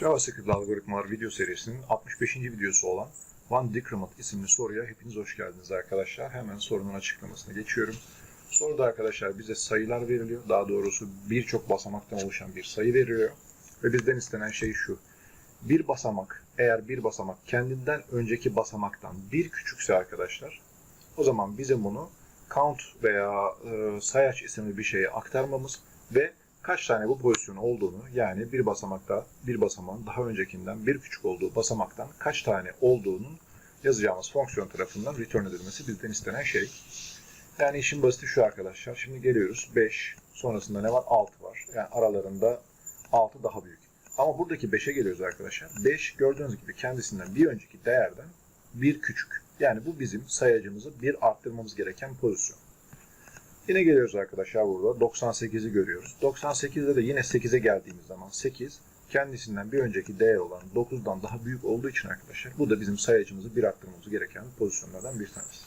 JavaScript algoritmalar video serisinin 65. videosu olan One Decrement isimli soruya hepiniz hoş geldiniz arkadaşlar. Hemen sorunun açıklamasına geçiyorum. Soruda arkadaşlar bize sayılar veriliyor. Daha doğrusu birçok basamaktan oluşan bir sayı veriliyor. Ve bizden istenen şey şu. Bir basamak, eğer bir basamak kendinden önceki basamaktan bir küçükse arkadaşlar, o zaman bizim bunu count veya e, sayaç isimli bir şeye aktarmamız ve kaç tane bu pozisyon olduğunu yani bir basamakta bir basamağın daha öncekinden bir küçük olduğu basamaktan kaç tane olduğunun yazacağımız fonksiyon tarafından return edilmesi bizden istenen şey. Yani işin basiti şu arkadaşlar. Şimdi geliyoruz 5 sonrasında ne var? 6 var. Yani aralarında 6 daha büyük. Ama buradaki 5'e geliyoruz arkadaşlar. 5 gördüğünüz gibi kendisinden bir önceki değerden bir küçük. Yani bu bizim sayacımızı bir arttırmamız gereken pozisyon. Yine geliyoruz arkadaşlar burada 98'i görüyoruz. 98'de de yine 8'e geldiğimiz zaman 8 kendisinden bir önceki değer olan 9'dan daha büyük olduğu için arkadaşlar bu da bizim sayacımızı bir arttırmamız gereken pozisyonlardan bir tanesi.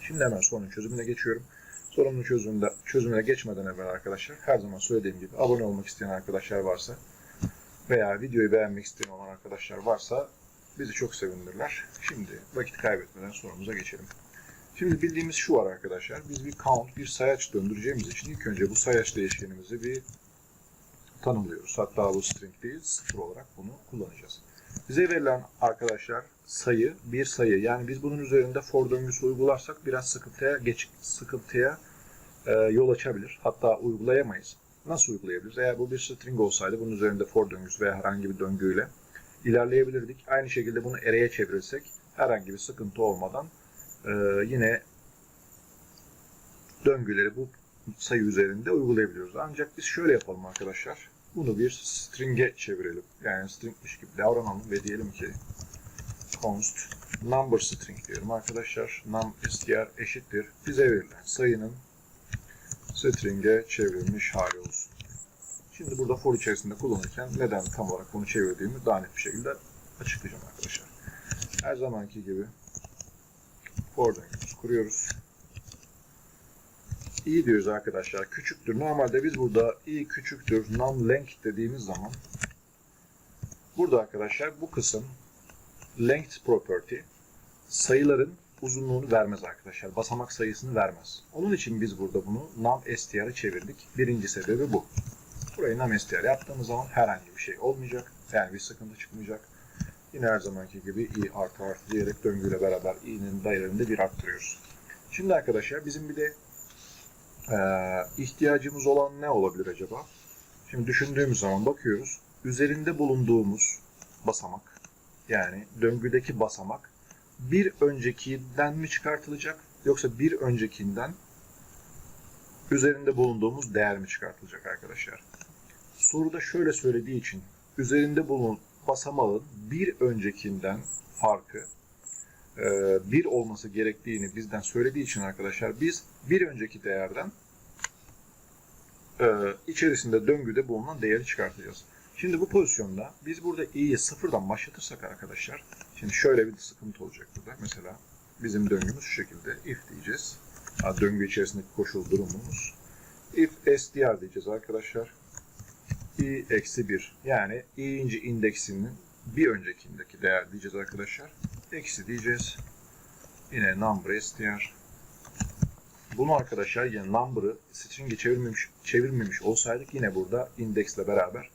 Şimdi hemen sorunun çözümüne geçiyorum. Sorunun çözümünde, çözümüne geçmeden evvel arkadaşlar her zaman söylediğim gibi abone olmak isteyen arkadaşlar varsa veya videoyu beğenmek isteyen olan arkadaşlar varsa bizi çok sevindirirler. Şimdi vakit kaybetmeden sorumuza geçelim. Şimdi bildiğimiz şu var arkadaşlar. Biz bir count, bir sayaç döndüreceğimiz için ilk önce bu sayaç değişkenimizi bir tanımlıyoruz. Hatta bu string değil, sıfır olarak bunu kullanacağız. Bize verilen arkadaşlar sayı, bir sayı. Yani biz bunun üzerinde for döngüsü uygularsak biraz sıkıntıya geç, sıkıntıya e, yol açabilir. Hatta uygulayamayız. Nasıl uygulayabiliriz? Eğer bu bir string olsaydı bunun üzerinde for döngüsü veya herhangi bir döngüyle ilerleyebilirdik. Aynı şekilde bunu array'e çevirirsek herhangi bir sıkıntı olmadan e, yine döngüleri bu sayı üzerinde uygulayabiliyoruz. Ancak biz şöyle yapalım arkadaşlar. Bunu bir string'e çevirelim. Yani stringmiş gibi davranalım ve diyelim ki const number string diyelim arkadaşlar. Num str eşittir. Bize verilen sayının string'e çevrilmiş hali olsun. Şimdi burada for içerisinde kullanırken neden tam olarak bunu çevirdiğimi daha net bir şekilde açıklayacağım arkadaşlar. Her zamanki gibi döngümüzü kuruyoruz. i diyoruz arkadaşlar. Küçüktür. Normalde biz burada i küçüktür num length dediğimiz zaman burada arkadaşlar bu kısım length property sayıların uzunluğunu vermez arkadaşlar. Basamak sayısını vermez. Onun için biz burada bunu num str'ı çevirdik. Birinci sebebi bu. Burayı num str yaptığımız zaman herhangi bir şey olmayacak. Yani bir sıkıntı çıkmayacak. Yine her zamanki gibi i artı artı diyerek döngüyle beraber i'nin değerini bir arttırıyoruz. Şimdi arkadaşlar bizim bir de e, ihtiyacımız olan ne olabilir acaba? Şimdi düşündüğümüz zaman bakıyoruz. Üzerinde bulunduğumuz basamak yani döngüdeki basamak bir öncekinden mi çıkartılacak yoksa bir öncekinden üzerinde bulunduğumuz değer mi çıkartılacak arkadaşlar? Soruda şöyle söylediği için üzerinde bulun basamağın bir öncekinden farkı e, bir olması gerektiğini bizden söylediği için arkadaşlar biz bir önceki değerden e, içerisinde döngüde bulunan değeri çıkartacağız. Şimdi bu pozisyonda biz burada i'yi sıfırdan başlatırsak arkadaşlar şimdi şöyle bir sıkıntı olacak burada. Mesela bizim döngümüz şu şekilde if diyeceğiz. Döngü içerisindeki koşul durumumuz. If str diyeceğiz arkadaşlar. İ eksi 1 yani i'inci indeksinin bir öncekindeki değer diyeceğiz arkadaşlar. Eksi diyeceğiz. Yine number str. Bunu arkadaşlar yine number'ı string'e çevirmemiş, çevirmemiş olsaydık yine burada indeksle beraber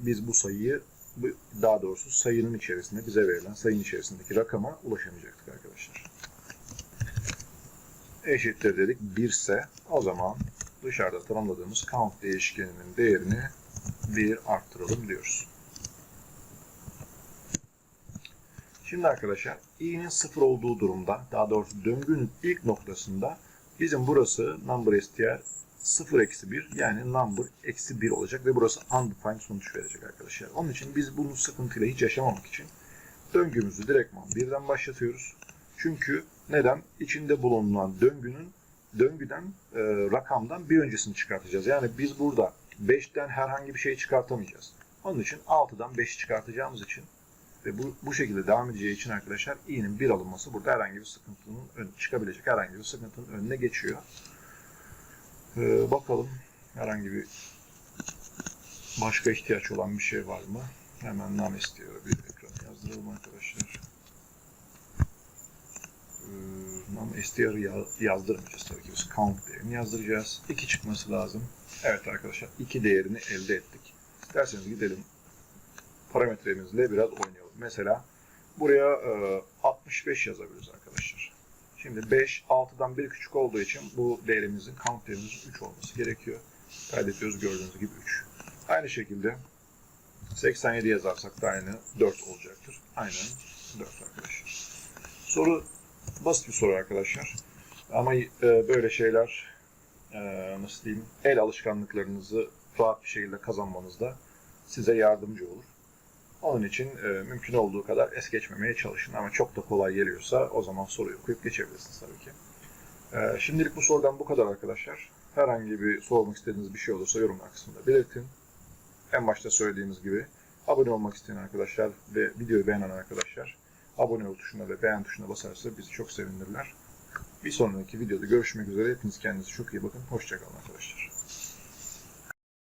biz bu sayıyı daha doğrusu sayının içerisinde bize verilen sayının içerisindeki rakama ulaşamayacaktık arkadaşlar. Eşittir dedik 1 ise o zaman dışarıda tanımladığımız count değişkeninin değerini 1 arttıralım diyoruz. Şimdi arkadaşlar i'nin 0 olduğu durumda daha doğrusu döngünün ilk noktasında bizim burası number str 0 eksi 1 yani number eksi 1 olacak ve burası undefined sonuç verecek arkadaşlar. Onun için biz bunun sıkıntıyla hiç yaşamamak için döngümüzü direktman birden başlatıyoruz. Çünkü neden? İçinde bulunan döngünün döngüden e, rakamdan bir öncesini çıkartacağız. Yani biz burada 5'ten herhangi bir şey çıkartamayacağız. Onun için 6'dan 5'i çıkartacağımız için ve bu, bu şekilde devam edeceği için arkadaşlar i'nin 1 alınması burada herhangi bir sıkıntının ön, çıkabilecek herhangi bir sıkıntının önüne geçiyor. Ee, bakalım herhangi bir başka ihtiyaç olan bir şey var mı? Hemen nam istiyor. Bir ekran yazdıralım arkadaşlar. Ee, nam str ya- yazdırmayacağız tabii ki. Biz count değerini yazdıracağız. 2 çıkması lazım. Evet arkadaşlar 2 değerini elde ettik. İsterseniz gidelim parametremizle biraz oynayalım. Mesela buraya e, 65 yazabiliriz arkadaşlar. Şimdi 5, 6'dan 1 küçük olduğu için bu değerimizin, count değerimizin 3 olması gerekiyor. Kaydediyoruz gördüğünüz gibi 3. Aynı şekilde 87 yazarsak da aynı 4 olacaktır. Aynen 4 arkadaşlar. Soru basit bir soru arkadaşlar. Ama e, böyle şeyler e, nasıl diyeyim el alışkanlıklarınızı rahat bir şekilde kazanmanızda size yardımcı olur. Onun için e, mümkün olduğu kadar es geçmemeye çalışın. Ama çok da kolay geliyorsa o zaman soruyu okuyup geçebilirsiniz tabii ki. E, şimdilik bu sorudan bu kadar arkadaşlar. Herhangi bir sormak istediğiniz bir şey olursa yorumlar kısmında belirtin. En başta söylediğimiz gibi abone olmak isteyen arkadaşlar ve videoyu beğenen arkadaşlar abone ol tuşuna ve beğen tuşuna basarsa bizi çok sevinirler. Bir sonraki videoda görüşmek üzere. Hepiniz kendinize çok iyi bakın. Hoşçakalın arkadaşlar.